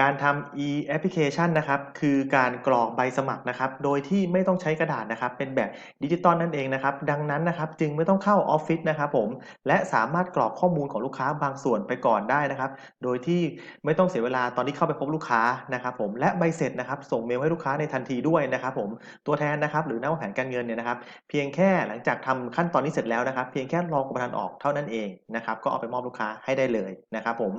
การทำ e-application นะครับ คือการกรอกใบสมัครนะครับ โดยที่ไม่ต้องใช้กระดาษนะครับ เป็นแบบดิจิตอลนั่นเองนะครับ ดังนั้นนะครับ จึงไม่ต้องเข้าออฟฟิศนะครับผม และสามารถกรอกข้อมูลของลูกค้าบางส่วนไปก่อนได้นะครับ โดยที่ไม่ต้องเสียเวลาตอนที่เข้าไปพบลูกค้านะครับผม และใบเสร็จนะครับ ส่งเมลให้ลูกค้าในทันทีด้วยนะครับผม ตัวแทนนะครับ หรือนักวางแผนการเงินเนี่ยนะครับ เพียงแค่หลังจากทำขั้นตอนนี้เสร็จแล้วนะครับ เพียงแค่รอกรมธรรม์ออกเท่านั้นเองนะครับ ก็เอาไปมอบลูกค้าให้ได้เลยนะครับผม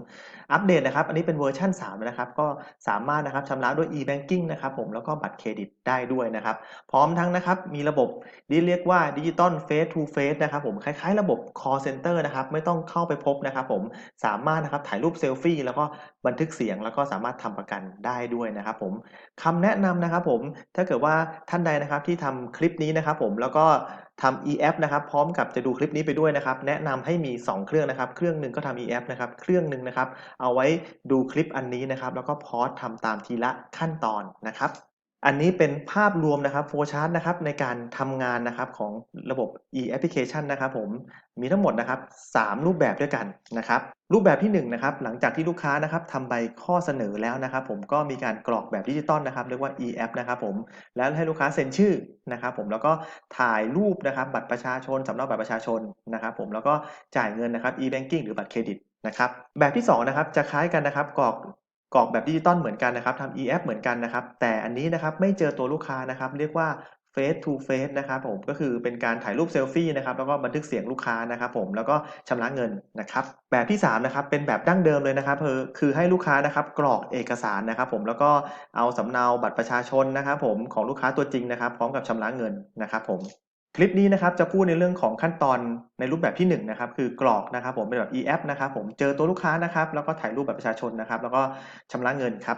อัปเดตนะครับ อันนี้เป็นเวอร์ชัน3แล้วนะครับก็สามารถนะครับชำระด้วย e-banking นะครับผมแล้วก็บัตรเครดิตได้ด้วยนะครับ พร้อมทั้งนะครับมีระบบที่เรียกว่าดิจิตอล face to face นะครับผมคล้ายๆ ระบบ call center นะครับไม่ต้องเข้าไปพบนะครับผมสามารถนะครับถ่ายรูปเซลฟี่แล้วก็บันทึกเสียงแล้วก็สามารถทำประกันได้ด้วยนะครับผมคำแนะนำนะครับผมถ้าเกิดว่าท่านใดนะครับที่ทำคลิปนี้นะครับผมแล้วก็ทำ e-app นะครับพร้อมกับจะดูคลิปนี้ไปด้วยนะครับ แนะนำให้มี 2 เครื่องนะครับ เครื่องหนึ่งก็ทำ e-app นะครับ เครื่องหนึ่งนะครับ เอาไว้ดูคลิปอันนี้นะครับ แล้วก็พอสทำตามทีละขั้นตอนนะครับ อันนี้เป็นภาพรวมนะครับโฟล์ชาร์ตนะครับในการทำงานนะครับของระบบ e-application นะครับผมมีทั้งหมดนะครับ 3 รูปแบบด้วยกันนะครับ รูปแบบที่1นะครับหลังจากที่ลูกค้านะครับทำใบข้อเสนอแล้วนะครับผมก็มีการกรอกแบบดิจิตอลนะครับเรียกว่า e-app นะครับผมแล้วให้ลูกค้าเซ็นชื่อนะครับผมแล้วก็ถ่ายรูปนะครับบัตรประชาชนสำเนาบัตรประชาชนนะครับผมแล้วก็จ่ายเงินนะครับ e-banking หรือบัตรเครดิตนะครับแบบที่2นะครับจะคล้ายกันนะครับกรอก กรอกแบบดิจิตอลเหมือนกันนะครับทำ e-app เหมือนกันนะครับ แต่อันนี้นะครับไม่เจอตัวลูกค้านะครับ เรียกว่า face to face นะครับผมก็คือเป็นการถ่ายรูปเซลฟี่นะครับแล้วก็บันทึกเสียงลูกค้านะครับผมแล้วก็ชำระเงินนะครับแบบที่3นะครับเป็นแบบดั้งเดิมเลยนะครับคือคือให้ลูกค้านะครับกรอกเอกสารนะครับผมแล้วก็เอาสำเนาบัตรประชาชนนะครับผมของลูกค้าตัวจริงนะครับ พร้อมกับชำระเงินนะครับผม คลิปนี้นะครับจะพูดในเรื่องของขั้นตอนในรูปแบบที่1นะครับคือกรอกนะครับผมเป็นแบบ e-app นะครับผมเจอตัวลูกค้านะครับแล้วก็ถ่ายรูปแบบประชาชนนะครับแล้วก็ชำระเงินครับ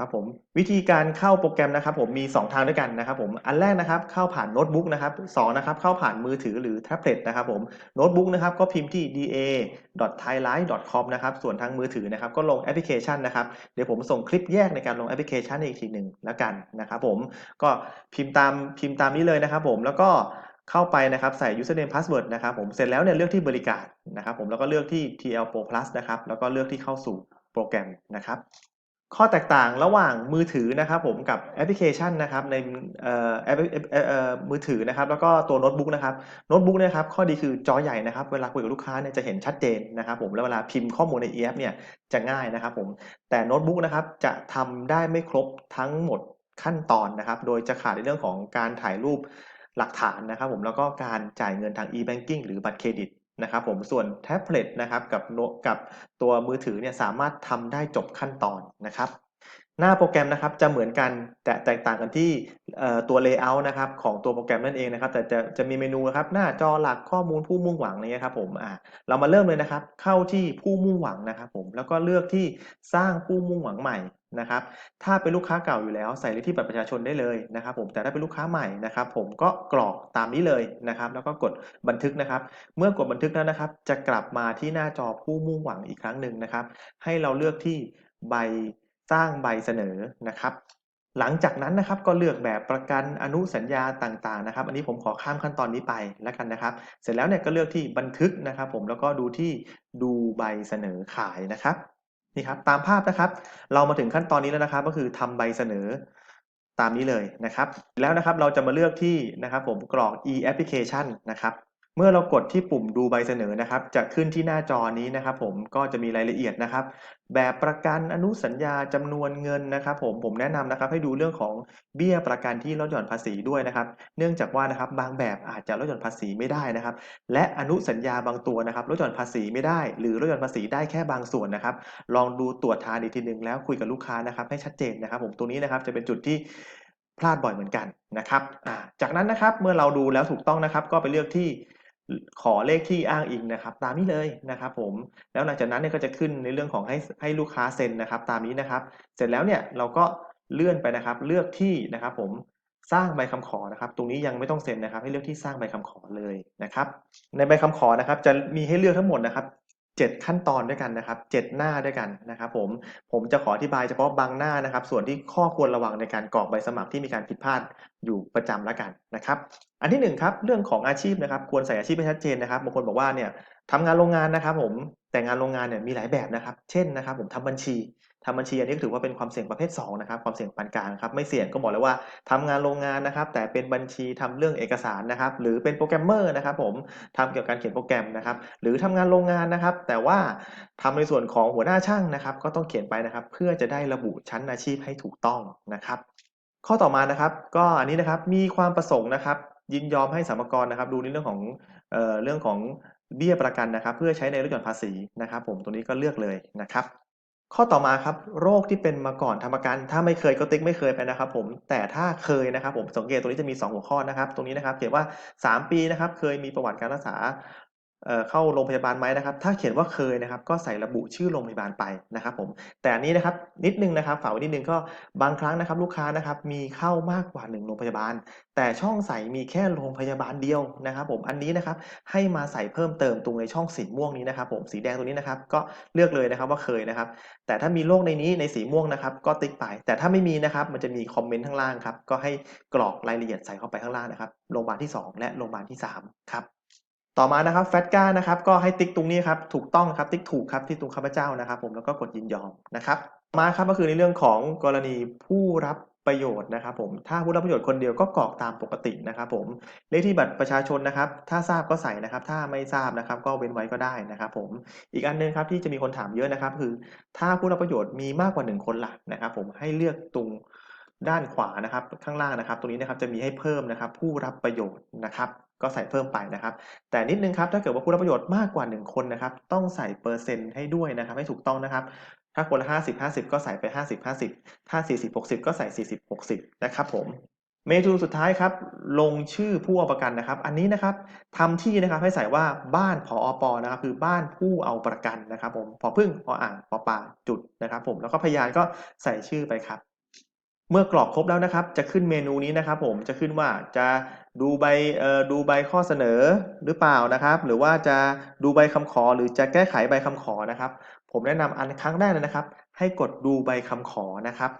ครับผมวิธีการเข้าโปรแกรมนะครับผมมี 2 ทางด้วยกันนะครับผมอันแรกนะครับเข้าผ่านโน้ตบุ๊กนะครับสองนะครับเข้าผ่านมือถือหรือแท็บเล็ตนะครับผมโน้ตบุ๊กนะครับก็พิมพ์ที่ da.thailand.com นะครับส่วนทางมือถือนะครับก็ลงแอปพลิเคชันนะครับเดี๋ยวผมส่งคลิปแยกในการลงแอปพลิเคชันอีกทีหนึ่งแล้วกันนะครับผมก็พิมพ์ตามพิมพ์ตามนี้เลยนะครับผมแล้วก็เข้าไปนะครับใส่ username password นะครับผมเสร็จแล้วเนี่ยเลือกที่บริการนะครับผมแล้วก็เลือกที่ TL Pro Plus นะครับแล้วก็เลือกที่เข้าสู่โปรแกรมนะครับ ข้อแตกต่างระหว่างมือถือนะครับผมกับแอปพลิเคชันนะครับในเอ่อแอปเอ่อมือถือนะครับแล้วก็ตัวโน้ตบุ๊กนะครับโน้ตบุ๊กนะครับข้อดีคือจอใหญ่นะครับเวลาคุยกับลูกค้าเนี่ยจะเห็นชัดเจนนะครับผมแล้วเวลาพิมพ์ข้อมูลในแอปเนี่ยจะง่ายนะครับผมแต่โน้ตบุ๊กนะครับจะทำได้ไม่ครบทั้งหมดขั้นตอนนะครับโดยจะขาดในเรื่องของการถ่ายรูปหลักฐานนะครับผมแล้วก็การจ่ายเงินทาง e-banking หรือบัตรเครดิต นะครับผมส่วนแท็บเล็ตนะครับกับโนกับตัวมือถือเนี่ยสามารถทำได้จบขั้นตอนนะครับ หน้าโปรแกรมนะครับจะเหมือนกันแต่แตกต่างกันที่ตัว layout นะครับของตัวโปรแกรมนั่นเองนะครับ แต่จะจะมีเมนูนะครับหน้าจอหลักข้อมูลผู้มุ่งหวังนี่ครับผมอ่าเรามาเริ่มเลยนะครับ เข้าที่ผู้มุ่งหวังนะครับผมแล้วก็เลือกที่สร้างผู้มุ่งหวังใหม่ นะครับ ถ้าเป็นลูกค้าเก่าอยู่แล้วใส่เลขที่บัตรประชาชนได้เลยนะครับ ผมแต่ถ้าเป็นลูกค้าใหม่นะครับ ผมก็กรอกตามนี้เลยนะครับ แล้วก็กดบันทึกนะครับ เมื่อกดบันทึกแล้วนะครับ จะกลับมาที่หน้าจอผู้มุ่งหวังอีกครั้งหนึ่งนะครับ ให้เราเลือกที่ใบสร้างใบเสนอนะครับหลังจากนั้นนะครับก็เลือกแบบประกันอนุสัญญาต่างๆนะครับ อันนี้ผมขอข้ามขั้นตอนนี้ไปแล้วกันนะครับ เสร็จแล้วเนี่ยก็เลือกที่บันทึกนะครับ ผมแล้วก็ดูที่ดูใบเสนอขายนะครับ นี่ครับตามภาพนะครับ เรามาถึงขั้นตอนนี้แล้วนะครับ ก็คือทำใบเสนอตามนี้เลยนะครับ แล้วนะครับเราจะมาเลือกที่นะครับผมกรอก e-application นะครับ เมื่อเรากดที่ปุ่มดูใบเสนอนะครับ จะขึ้นที่หน้าจอนี้นะครับผมก็จะมีรายละเอียดนะครับ แบบประกันอนุสัญญาจำนวนเงินนะครับผมผมแนะนำนะครับให้ดูเรื่องของเบี้ยประกันที่ลดหย่อนภาษีด้วยนะครับ เนื่องจากว่านะครับบางแบบอาจจะลดหย่อนภาษีไม่ได้นะครับ และอนุสัญญาบางตัวนะครับลดหย่อนภาษีไม่ได้ หรือลดหย่อนภาษีได้แค่บางส่วนนะครับ ลองดูตรวจทานอีกทีหนึ่งแล้วคุยกับลูกค้านะครับให้ชัดเจนนะครับ ผมตรงนี้นะครับจะเป็นจุดที่พลาดบ่อยเหมือนกันนะครับจากนั้นนะครับเมื่อเราดูแล้วถูกต้องนะครับ ก็ไปเลือกที่ ขอเลขที่อ้างอิงนะครับ ตามนี้เลยนะครับ ผมแล้วหลังจากนั้นเนี่ยก็จะขึ้นในเรื่องของให้ให้ลูกค้าเซ็นนะครับ ตามนี้นะครับ เสร็จแล้วเนี่ยเราก็เลื่อนไปนะครับ เลือกที่นะครับ ผมสร้างใบคำขอนะครับ ตรงนี้ยังไม่ต้องเซ็นนะครับ ให้เลือกที่สร้างใบคำขอเลยนะครับ ในใบคำขอนะครับ จะมีให้เลือกทั้งหมดนะครับ 7 ขั้นตอนด้วยกันนะครับ 7 หน้าด้วยกันนะครับผมผมจะขออธิบายเฉพาะบางหน้านะครับ ส่วนที่ข้อควรระวังในการกรอกใบสมัครที่มีการผิดพลาดอยู่ประจำแล้วกันนะครับ อันที่1ครับเรื่องของอาชีพนะครับ ควรใส่อาชีพให้ชัดเจนนะครับบางคนบอกว่าเนี่ยทำงานโรงงานนะครับ ผมแต่งานโรงงานเนี่ยมีหลายแบบนะครับ เช่นนะครับ ผมทำบัญชี ทำบัญชีอันนี้ก็ถือว่าเป็นความเสี่ยงประเภท2นะครับความเสี่ยงปานกลางครับไม่เสี่ยงก็บอกเลยว่าทำงานโรงงานนะครับแต่เป็นบัญชีทำเรื่องเอกสารนะครับหรือเป็นโปรแกรมเมอร์นะครับผมทำเกี่ยวกับการเขียนโปรแกรมนะครับหรือทำงานโรงงานนะครับ แต่ว่าทำในส่วนของหัวหน้าช่างนะครับ ก็ต้องเขียนไปนะครับ เพื่อจะได้ระบุชั้นอาชีพให้ถูกต้องนะครับ ข้อต่อมานะครับ ก็อันนี้นะครับมีความประสงค์นะครับ ยินยอมให้สรรพากรนะครับ ดูในเรื่องของเอ่อเรื่องของเบี้ยประกันนะครับ เพื่อใช้ในลดหย่อนภาษีนะครับ ผมตรงนี้ก็เลือกเลยนะครับ ข้อต่อมาครับ โรคที่เป็นมาก่อนทำประกัน ถ้าไม่เคยก็ติ๊กไม่เคยไปนะครับ ผมแต่ถ้าเคยนะครับ ผมสังเกตตรงนี้จะมี 2 หัวข้อนะครับ ตรงนี้นะครับ เขียนว่า 3 ปีนะครับ เคยมีประวัติการรักษา เข้าโรงพยาบาลไหมนะครับ ถ้าเขียนว่าเคยนะครับ ก็ใส่ระบุชื่อโรงพยาบาลไปนะครับผม แต่อันนี้นะครับนิดนึงนะครับฝากไว้นิดนึงก็บางครั้งนะครับ ลูกค้านะครับมีเข้ามากกว่า 1 โรงพยาบาล แต่ช่องใส่มีแค่โรงพยาบาลเดียวนะครับ ผมอันนี้นะครับให้มาใส่เพิ่มเติมตรงในช่องสีม่วงนี้นะครับ ผมสีแดงตรงนี้นะครับ ก็เลือกเลยนะครับว่าเคยนะครับ แต่ถ้ามีโรคในนี้ในสีม่วงนะครับ ก็ติ๊กไป แต่ถ้าไม่มีนะครับ มันจะมีคอมเมนต์ข้างล่างครับก็ให้กรอกรายละเอียดใส่เข้าไปข้างล่างนะครับโรงพยาบาลที่ 2 และโรงพยาบาลที่3ครับ ต่อมานะครับแฟตก้านะครับก็ให้ติ๊กตรงนี้ครับถูกต้องครับติ๊กถูกครับที่ตรงข้าพเจ้านะครับ ผมแล้วก็กดยินยอมนะครับมาครับก็คือในเรื่องของกรณีผู้รับประโยชน์นะครับผมถ้าผู้รับประโยชน์คนเดียวก็กรอกตามปกตินะครับผมเลขที่บัตรประชาชนนะครับ ถ้าทราบก็ใส่นะครับ ถ้าไม่ทราบนะครับ ก็เว้นไว้ก็ได้นะครับ ผมอีกอันหนึงครับที่จะมีคนถามเยอะนะครับ คือ ถ้าผู้รับประโยชน์มีมากกว่า 1 คนล่ะนะครับ ผมให้เลือกตรง ด้านขวานะครับข้างล่างนะครับ ตรงนี้นะครับจะมีให้เพิ่มนะครับ ผู้รับประโยชน์นะครับ ก็ใส่เพิ่มไปนะครับ แต่นิดนึงครับถ้าเกิดว่าผู้รับประโยชน์มากกว่า 1 คนนะครับ ต้องใส่เปอร์เซ็นต์ให้ด้วยนะครับ ให้ถูกต้องนะครับ ถ้าคนละ50 50 ก็ใส่ไป 50 50 ถ้า 40 60 ก็ใส่ 40 60 นะครับผมเมนูสุดท้ายครับ ลงชื่อผู้เอาประกันนะครับ อันนี้นะครับทำที่นะครับให้ใส่ว่าบ้านผออปนะครับ คือบ้านผู้เอาประกันนะครับ ผมพอพึ่งพออ่างพอปลาจุดนะครับ ผมแล้วก็พยานก็ใส่ชื่อไปครับ เมื่อกรอกครบแล้วนะครับ จะขึ้นเมนูนี้นะครับผมจะขึ้นว่าจะดูใบดูใบข้อเสนอหรือเปล่านะครับ หรือว่าจะดูใบคำขอ หรือจะแก้ไขใบคำขอนะครับ ผมแนะนำอันครั้งแรกเลยนะครับ ให้กดดูใบคำขอนะครับ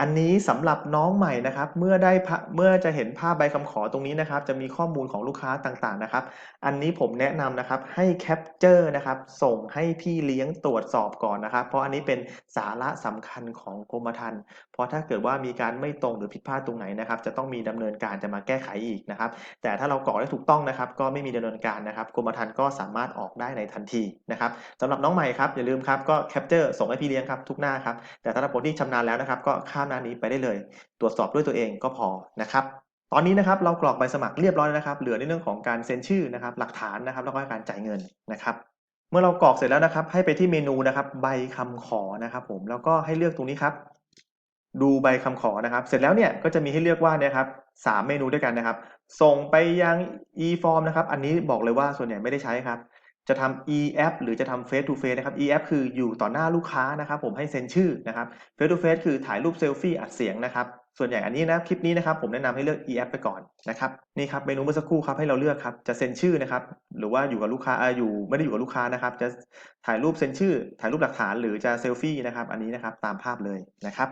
อันนี้สำหรับน้องใหม่นะครับ เมื่อได้เมื่อจะเห็นภาพใบคำขอตรงนี้นะครับ จะมีข้อมูลของลูกค้าต่างๆนะครับ อันนี้ผมแนะนำนะครับให้แคปเจอร์นะครับ ส่งให้พี่เลี้ยงตรวจสอบก่อนนะครับ เพราะอันนี้เป็นสาระสำคัญของกรมธรรม์เพราะถ้าเกิดว่ามีการไม่ตรงหรือผิดพลาดตรงไหนนะครับ จะต้องมีดำเนินการจะมาแก้ไขอีกนะครับ แต่ถ้าเรากรอกได้ถูกต้องนะครับ ก็ไม่มีดำเนินการนะครับกรมธรรม์ก็สามารถออกได้ในทันทีนะครับสำหรับน้องใหม่ครับอย่าลืมครับก็แคปเจอร์ส่งให้พี่เลี้ยงครับทุกหน้าครับแต่ถ้าคนที่ชำนาญแล้วนะครับก็ข้ามหน้านี้ไปได้เลย ตรวจสอบด้วยตัวเองก็พอนะครับตอนนี้นะครับเรากรอกใบสมัครเรียบร้อยแล้วนะครับ เหลือในเรื่องของการเซ็นชื่อนะครับ หลักฐานนะครับ แล้วก็การจ่ายเงินนะครับ เมื่อเรากรอกเสร็จแล้วนะครับ ให้ไปที่เมนูนะครับ ใบคำขอนะครับ ผมแล้วก็ให้เลือกตรงนี้ครับ ดูใบคำขอนะครับ เสร็จแล้วเนี่ยก็จะมีให้เลือกว่าเนี่ยครับสามเมนูด้วยกันนะครับ ส่งไปยัง e-form นะครับ อันนี้บอกเลยว่าส่วนใหญ่ไม่ได้ใช้ครับ จะทำ e-app หรือจะทำ face to face นะครับ e-app คืออยู่ต่อหน้าลูกค้านะครับ ผมให้เซ็นชื่อนะครับ face to face คือถ่ายรูปเซลฟี่อัดเสียงนะครับ ส่วนใหญ่อันนี้นะคลิปนี้นะครับผมแนะนำให้เลือก e-app ไปก่อนนะครับนี่ครับเมนูเมื่อสักครู่ครับให้เราเลือกครับจะเซ็นชื่อนะครับหรือว่าอยู่กับลูกค้าอ่ออยู่ไม่ได้อยู่กับลูกค้านะครับ จะถ่ายรูปเซ็นชื่อ ถ่ายรูปหลักฐานหรือจะเซลฟี่นะครับ อันนี้นะครับตามภาพเลยนะครับ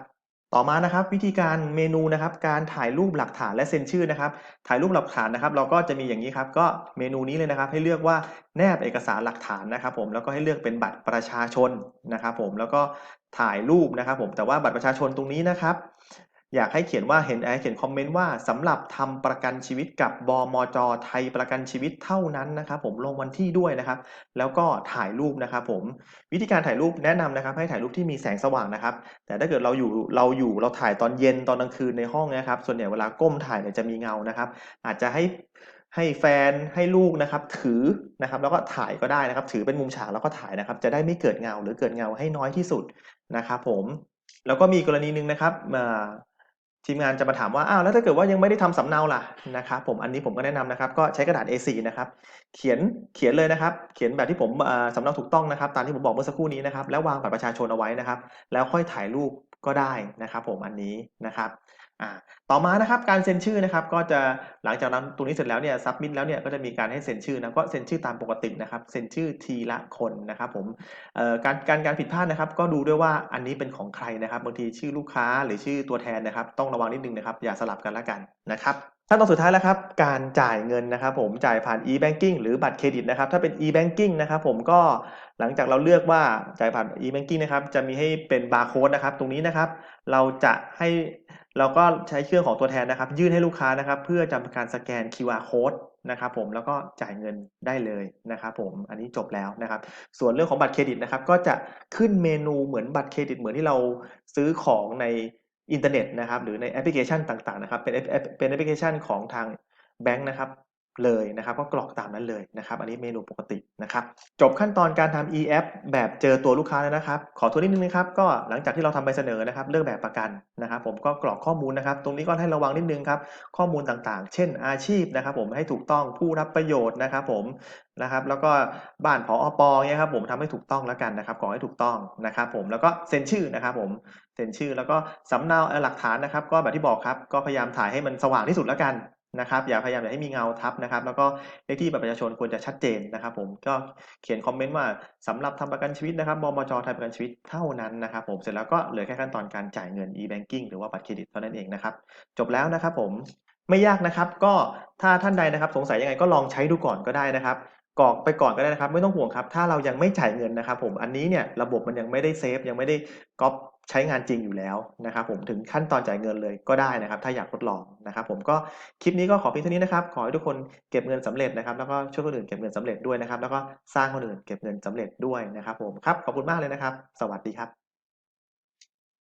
ต่อมานะครับวิธีการเมนูนะครับการถ่ายรูปหลักฐานและเซ็นชื่อนะครับ ถ่ายรูปหลักฐานนะครับ เราก็จะมีอย่างนี้ครับ ก็เมนูนี้เลยนะครับ ให้เลือกว่าแนบเอกสารหลักฐานนะครับ ผมแล้วก็ให้เลือกเป็นบัตรประชาชนนะครับ ผมแล้วก็ถ่ายรูปนะครับ ผมแต่ว่าบัตรประชาชนตรงนี้นะครับ อยากให้เขียนว่าเห็นให้เขียนคอมเมนต์ว่าสำหรับทำประกันชีวิตกับบมจไทยประกันชีวิตเท่านั้นนะครับ ผมลงวันที่ด้วยนะครับ แล้วก็ถ่ายรูปนะครับผมวิธีการถ่ายรูปแนะนำนะครับ ให้ถ่ายรูปที่มีแสงสว่างนะครับ แต่ถ้าเกิดเราอยู่เราอยู่เราถ่ายตอนเย็นตอนกลางคืนในห้องนะครับ ส่วนใหญ่เวลาก้มถ่ายเนี่ยจะมีเงานะครับ อาจจะให้ให้แฟนให้ลูกนะครับถือนะครับแล้วก็ถ่ายก็ได้นะครับ ถือเป็นมุมฉากแล้วก็ถ่ายนะครับ จะได้ไม่เกิดเงาหรือเกิดเงาให้น้อยที่สุดนะครับ ผม แล้วก็มีกรณีหนึ่งนะครับอ่า ทีมงานจะมาถามว่าอ้าวแล้วถ้าเกิดว่ายังไม่ได้ทำสำเนาล่ะนะครับผมอันนี้ผมก็แนะนำนะครับ ก็ใช้กระดาษ A4 นะครับ เขียนเขียนเลยนะครับ เขียนแบบที่ผมอ่าสำเนาถูกต้องนะครับ ตามที่ผมบอกเมื่อสักครู่นี้นะครับ แล้ววางบัตรประชาชนเอาไว้นะครับ แล้วค่อยถ่ายรูปก็ได้นะครับ ผมอันนี้นะครับ ต่อมานะครับการเซ็นชื่อนะครับก็จะหลังจากนั้นตรงนี้เสร็จแล้วเนี่ยซับมิดแล้วเนี่ยก็จะมีการให้เซ็นชื่อนะก็เซ็นชื่อตามปกตินะครับเซ็นชื่อทีละคนนะครับผมการการการผิดพลาดนะครับ ก็ดูด้วยว่าอันนี้เป็นของใครนะครับบางทีชื่อลูกค้าหรือชื่อตัวแทนนะครับ ต้องระวังนิดนึงนะครับอย่าสลับกันละกันนะครับขั้นตอนสุดท้ายแล้วครับ การจ่ายเงินนะครับผมจ่ายผ่าน e-banking หรือบัตรเครดิตนะครับ ถ้าเป็น e-banking นะครับผมก็หลังจากเราเลือกว่าจ่ายผ่าน e-banking นะครับ จะมีให้เป็นบาร์โค้ดนะครับ ตรงนี้นะครับ เราจะให้ เราก็ใช้เครื่องของตัวแทนนะครับ ยื่นให้ลูกค้านะครับ เพื่อทำการสแกน QR code นะครับผมแล้วก็จ่ายเงินได้เลยนะครับผมอันนี้จบแล้วนะครับ ส่วนเรื่องของบัตรเครดิตนะครับ ก็จะขึ้นเมนูเหมือนบัตรเครดิต เหมือนที่เราซื้อของในอินเทอร์เน็ตนะครับ หรือในแอปพลิเคชันต่างๆนะครับ เป็นแอปเป็นแอปพลิเคชันของทางแบงค์นะครับ เลยนะครับก็กรอกตามนั้นเลยนะครับ อันนี้เมนูปกตินะครับ จบขั้นตอนการทำ e-app แบบเจอตัวลูกค้าแล้วนะครับ ขอทวนนิดนึงนะครับ ก็หลังจากที่เราทำใบเสนอนะครับ เลือกแบบประกันนะครับ ผมก็กรอกข้อมูลนะครับ ตรงนี้ก็ให้ระวังนิดนึงครับ ข้อมูลต่างๆ เช่นอาชีพนะครับ ผมให้ถูกต้องผู้รับประโยชน์นะครับ ผมนะครับ แล้วก็บ้านผออปเนี่ยครับ ผมทำให้ถูกต้องแล้วกันนะครับกรอกให้ถูกต้องนะครับ ผมแล้วก็เซ็นชื่อนะครับ ผมเซ็นชื่อแล้วก็สำเนาหลักฐานนะครับ ก็แบบที่บอกครับ ก็พยายามถ่ายให้มันสว่างที่สุดแล้วกัน นะครับอย่าพยายามอย่าให้มีเงาทับนะครับ แล้วก็เลขที่บัตรประชาชนควรจะชัดเจนนะครับ ผมก็เขียนคอมเมนต์ว่าสำหรับทำประกันชีวิตนะครับบมจไทยประกันชีวิตเท่านั้นนะครับ ผมเสร็จแล้วก็เหลือแค่ขั้นตอนการจ่ายเงิน e-banking หรือว่าบัตรเครดิตเท่านั้นเองนะครับจบแล้วนะครับผมไม่ยากนะครับก็ถ้าท่านใดนะครับสงสัยยังไงก็ลองใช้ดูก่อนก็ได้นะครับ กรอกไปก่อนก็ได้นะครับ ไม่ต้องห่วงครับ ถ้าเรายังไม่จ่ายเงินนะครับ ผมอันนี้เนี่ยระบบมันยังไม่ได้เซฟยังไม่ได้ก๊อปใช้งานจริงอยู่แล้วนะครับผมถึงขั้นตอนจ่ายเงินเลยก็ได้นะครับ ถ้าอยากทดลองนะครับผมก็คลิปนี้ก็ขอเพียงเท่านี้นะครับ ขอให้ทุกคนเก็บเงินสำเร็จนะครับ แล้วก็ช่วยคนอื่นเก็บเงินสำเร็จด้วยนะครับ แล้วก็สร้างคนอื่นเก็บเงินสำเร็จด้วยนะครับ ผมครับขอบคุณมากเลยนะครับ สวัสดีครับ